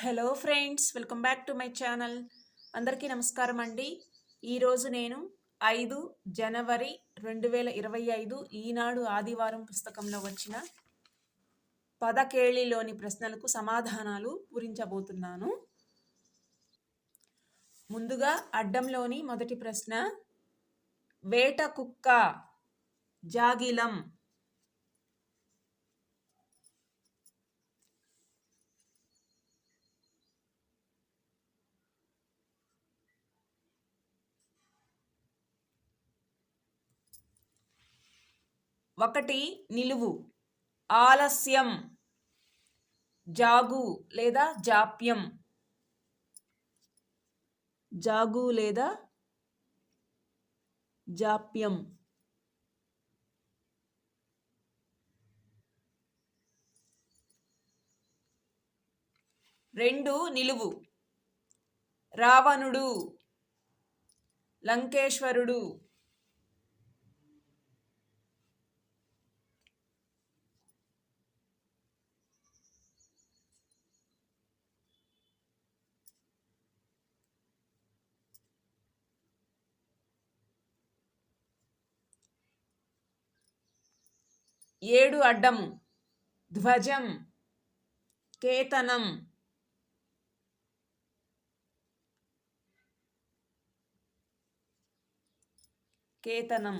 Hello friends welcome back to my channel అందరికీ నమస్కారం అండి. ఈరోజు నేను ఐదు జనవరి రెండు వేల ఇరవై ఐదు ఈనాడు ఆదివారం పుస్తకంలో వచ్చిన పదకేళిలోని ప్రశ్నలకు సమాధానాలు పూరించబోతున్నాను. ముందుగా అడ్డంలోని మొదటి ప్రశ్న వేట కుక్క జాగిలం. ఒకటి నిలువు ఆలస్యం జాగు లేదా జాప్యం. జాగు లేదా జాప్యం. రెండు నిలువు రావణుడు లంకేశ్వరుడు. ఏడు అడ్డము ధ్వజం కేతనం. కేతనం.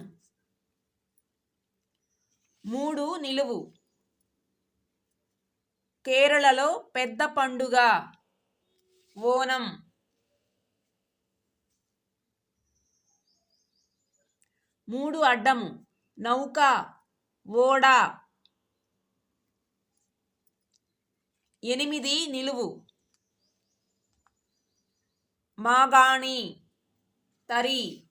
మూడు నిలువు. కేరళలో పెద్ద పండుగ ఓనం. మూడు అడ్డము నౌక. ఓడ. ఎనిమిది నిలువు. మాగాణి తరి.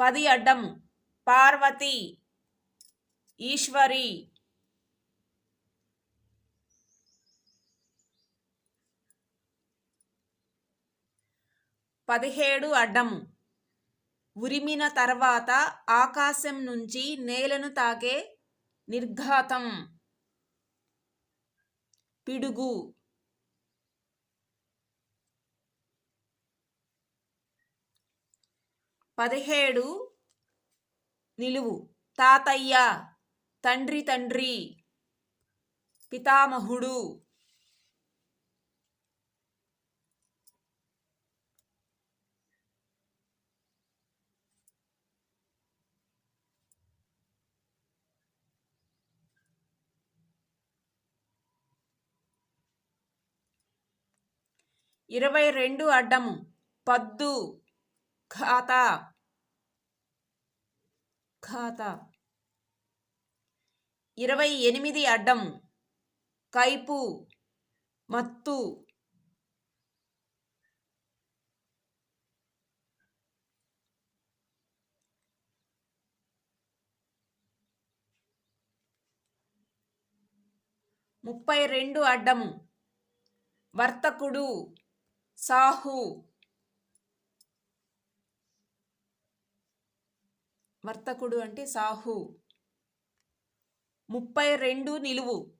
పది అడ్డము పార్వతి ఈశ్వరి. పదిహేడు అడ్డము ఉరిమిన తర్వాత ఆకాశం నుంచి నేలను తాకే నిర్ఘాతం. పిడుగు. పదిహేడు నిలువు. తాతయ్య తండ్రి తండ్రి. పితామహుడు. ఇరవై రెండు అడ్డము. పద్దు. ఖాతా. ఖాతా. ఇరవై ఎనిమిది అడ్డము. కైపు. మత్తు. ముప్పై రెండు అడ్డము. వర్తకుడు. సాహు. వర్తకుడు అంటే సాహు. ముప్పై రెండు నిలువు.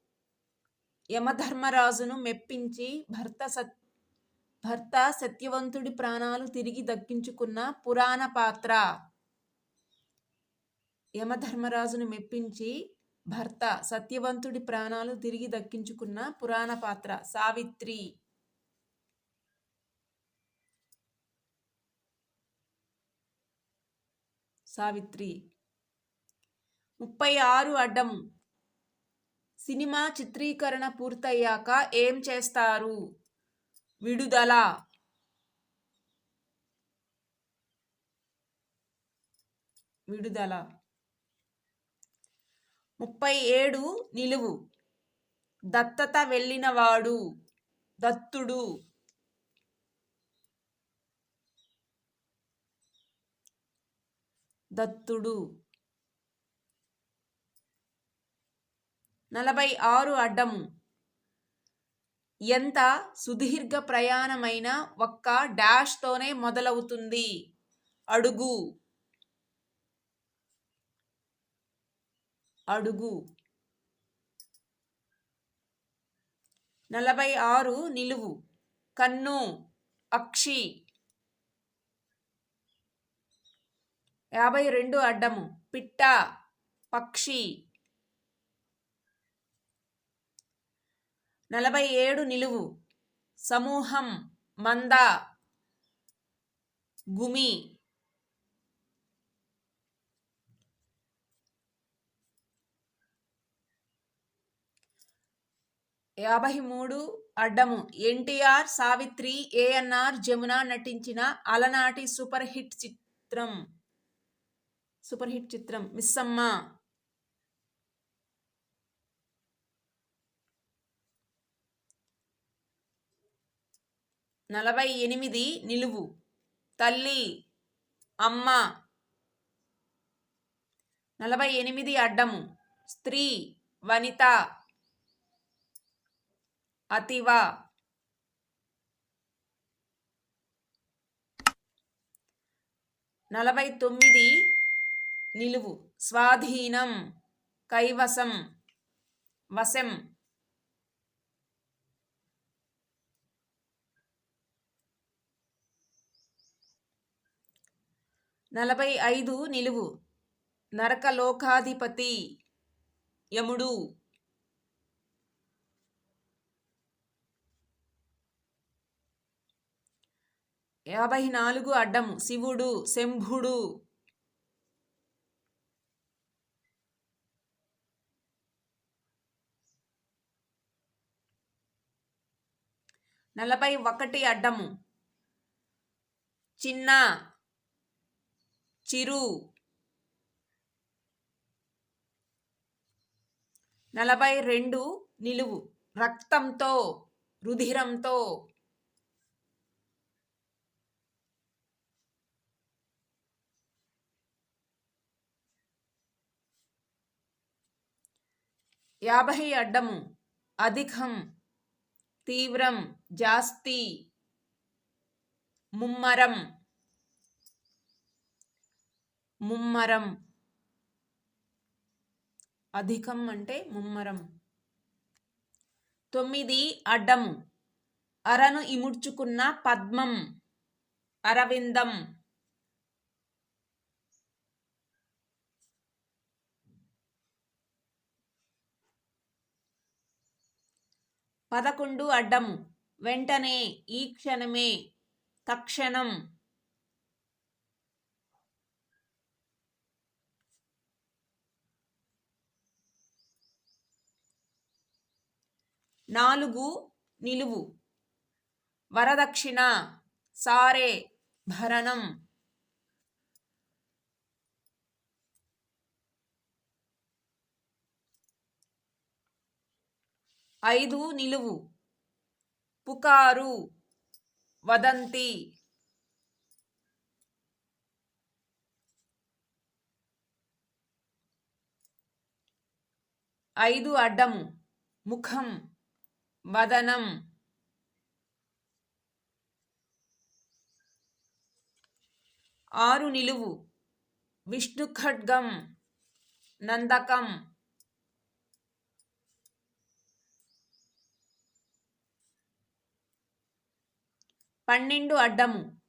యమధర్మరాజును మెప్పించి భర్త సత్ భర్త సత్యవంతుడి ప్రాణాలు తిరిగి దక్కించుకున్న పురాణ పాత్ర. యమధర్మరాజును మెప్పించి భర్త సత్యవంతుడి ప్రాణాలు తిరిగి దక్కించుకున్న పురాణ పాత్ర. సావిత్రి. సావిత్రి. ముప్పై ఆరు అడ్డం. సినిమా చిత్రీకరణ పూర్తయ్యాక ఏం చేస్తారు? విడుదల. విడుదల. ముప్పై ఏడు నిలువు. దత్తత వెళ్ళినవాడు. దత్తుడు. దత్తుడు. నలభై ఆరు అడ్డము. ఎంత సుదీర్ఘ ప్రయాణమైన ఒక్క డాష్తోనే మొదలవుతుంది. అడుగు. అడుగు. నలభై ఆరు నిలువు. కన్ను. అక్షి. యాభై రెండు అడ్డము. పిట్ట పక్షి. నలభై ఏడు నిలువు. సమూహం మంద గుమి. యాభై మూడు అడ్డము. ఎన్టీఆర్ సావిత్రి ఏఎన్ఆర్ జమున నటించిన అలనాటి సూపర్ హిట్ చిత్రం. సూపర్ హిట్ చిత్రం. మిస్సమ్మ నలభై ఎనిమిది నిలువు. తల్లి అమ్మ. నలభై ఎనిమిది అడ్డము. స్త్రీ వనిత. అతివ. నలభై తొమ్మిది నిలువు. స్వాధీనం. కైవసం. వశం. నలభై ఐదు నిలువు. నరకలోకాధిపతి యముడు. యాభై నాలుగు అడ్డము. శివుడు శంభుడు. నలభై ఒకటి అడ్డము. చిన్న చిరు. నలభై రెండు నిలువు. రక్తంతో రుధిరంతో. యాభై అడ్డము. అధికం. తీవ్రం జాస్తి ముమ్మరం. ముమ్మరం. అధికం అంటే ముమ్మరం. తొమ్మిది అడ్డము. అరను ఇముడ్చుకున్న పద్మం. అరవిందం. పదకొండు అడ్డం వెంటనే ఈ క్షణమే తక్షణం నాలుగు నిలువు. వరదక్షిణ సారే భరణం. ఐదు నిలువు. పుకారు. వదంతి. ఐదు అడ్డము. ముఖం. వదనం. ఆరు నిలువు. విష్ణుఖడ్గం. నందకం. పన్నెండు అడ్డము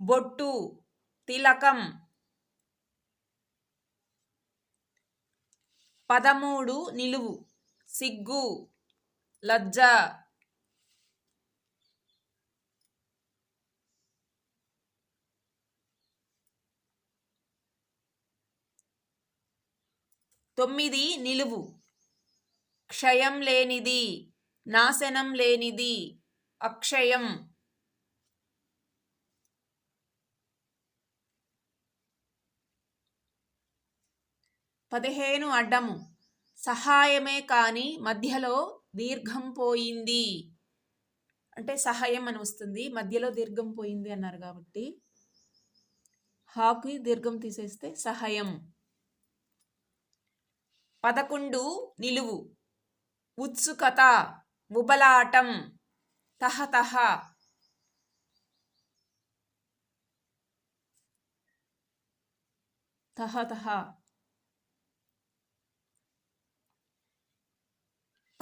బొట్టు తిలకం. పదమూడు నిలువు సిగ్గు లజ్జ. తొమ్మిది నిలువు క్షయం లేనిది నాశనం లేనిది అక్షయం. పదిహేను అడ్డము. సహాయమే కానీ మధ్యలో దీర్ఘం పోయింది. అంటే సహాయం అని వస్తుంది. మధ్యలో దీర్ఘం పోయింది అన్నారు కాబట్టి హాకి దీర్ఘం తీసేస్తే సహాయం. పదకొండు నిలువు. ఉత్సుకత ఉబలాటం తహతహ. తహతహ.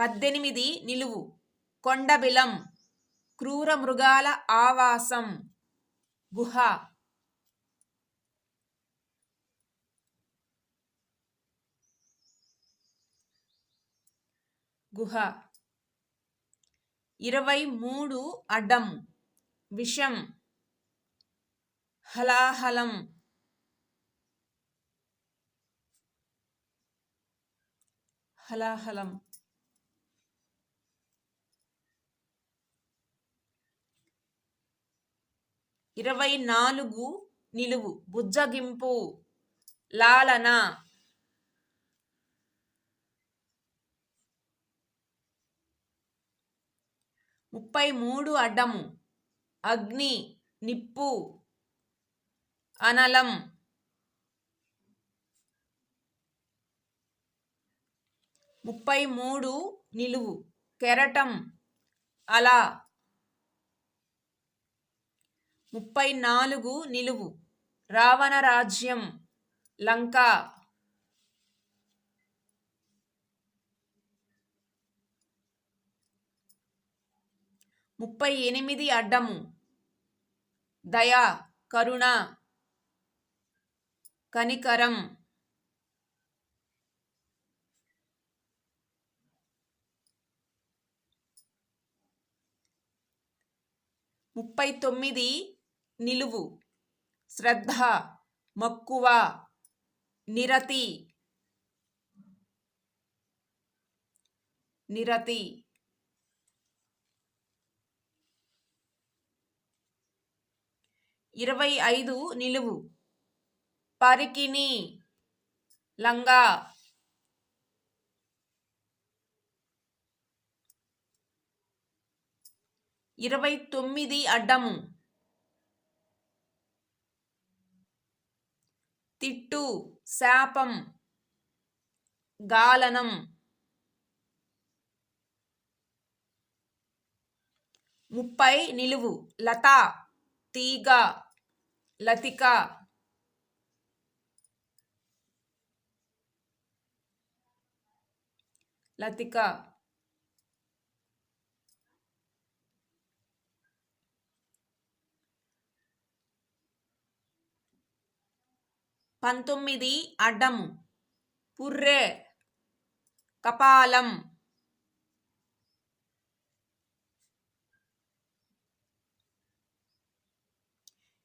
పద్దెనిమిది నిలువు. కొండబిలం. క్రూర మృగాల ఆవాసం. గుహ. గుహ. ఇరవై మూడు అడ్డం. విషం. హలాహలం. హలాహలం. ఇరవై నాలుగు నిలువు. బుజ్జగింపు. లాలన. ముప్పై మూడు అడ్డము. అగ్ని. నిప్పు. అనలం. ముప్పై మూడు నిలువు. కెరటం. అలా. ముప్పై నాలుగు నిలువు. రావణ రాజ్యం లంక. ముప్పై ఎనిమిది అడ్డము. దయ కరుణ కనికరం. ముప్పై తొమ్మిది నిలువు. శ్రద్ధ మక్కువ నిరతి. నిరతి. ఇరవై ఐదు నిలువు. పరికిణి లంగా. ఇరవై తొమ్మిది అడ్డము. తిట్టు శాపం గాలనం. ముప్పై నిలువు లత తీగ లతిక. లతిక. పంతొమ్మిది అడ్డం. పుర్రె. కపాలం.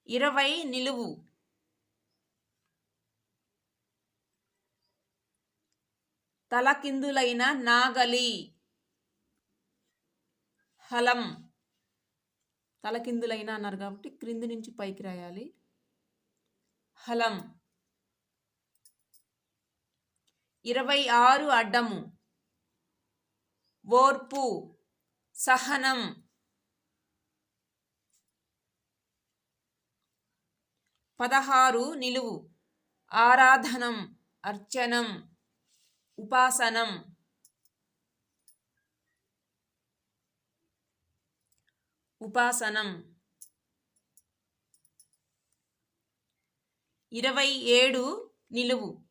ఇరవై నిలువు. తలకిందులైన నాగలి. హలం. తలకిందులైన అన్నారు కాబట్టి క్రింది నుంచి పైకి రాయాలి. హలం. ఇరవై ఆరు అడ్డము. ఓర్పు సహనం. పదహారు నిలువు. ఆరాధనం అర్చనం ఉపాసనం. ఉపాసనం. ఇరవై ఏడు నిలువు.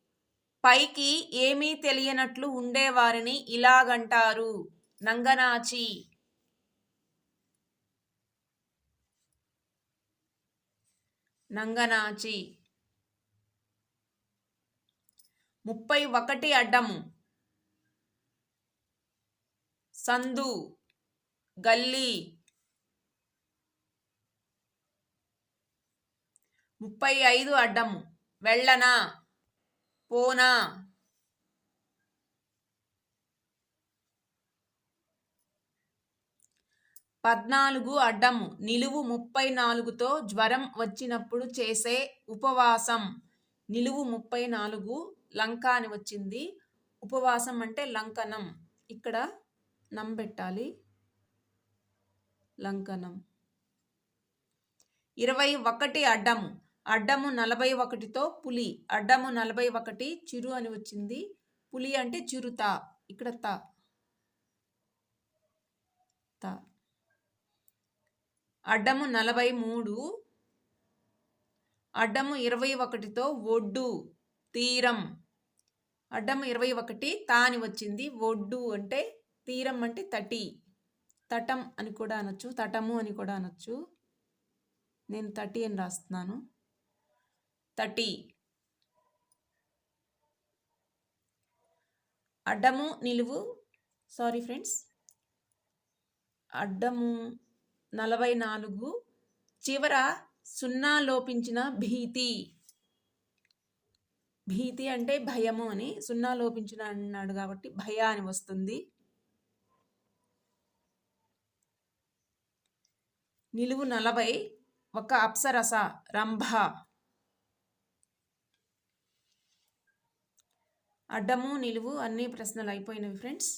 పైకి ఏమీ తెలియనట్లు ఉండేవారిని ఇలాగంటారు. నంగనాచి. నంగనాచి. ముప్పై ఒకటి అడ్డము. సందు. గల్లీ. ముప్పై ఐదు అడ్డము. వెళ్ళనా పోనా? పద్నాలుగు అడ్డము నిలువు ముప్పై నాలుగుతో జ్వరం వచ్చినప్పుడు చేసే ఉపవాసం. నిలువు ముప్పై నాలుగు లంక అని వచ్చింది. ఉపవాసం అంటే లంకనం. ఇక్కడ నం పెట్టాలి. లంకనం. ఇరవై ఒకటి అడ్డము అడ్డము నలభై ఒకటితో పులి. అడ్డము నలభై ఒకటి చిరు అని వచ్చింది. పులి అంటే చిరుత ఇక్కడ త. త. అడ్డము నలభై మూడు. అడ్డము ఇరవై ఒకటితో ఒడ్డు తీరం. అడ్డము ఇరవై ఒకటి తాని వచ్చింది. ఒడ్డు అంటే తీరం అంటే తటి. తటం అని కూడా అనొచ్చు. తటము అని కూడా అనొచ్చు. నేను తటి అని రాస్తున్నాను. తటి అడ్డము నిలువు. సారీ ఫ్రెండ్స్ అడ్డము నలభై నాలుగు. చివర సున్నా లోపించిన భీతి. భీతి అంటే భయము అని సున్నా లోపించిన అన్నాడు కాబట్టి భయ అని వస్తుంది. నిలువు నలభై ఒక అప్సరస రంభ. అడ్డము నిలువు అన్ని ప్రశ్నలు అయిపోయినవి ఫ్రెండ్స్.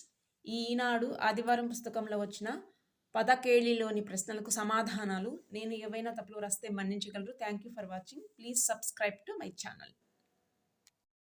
ఈనాడు ఆదివారం పుస్తకంలో వచ్చిన పదకేళిలోని ప్రశ్నలకు సమాధానాలు నేను ఏవైనా తప్పులు రాస్తే మన్నించగలరు. Thank you for watching please subscribe to my channel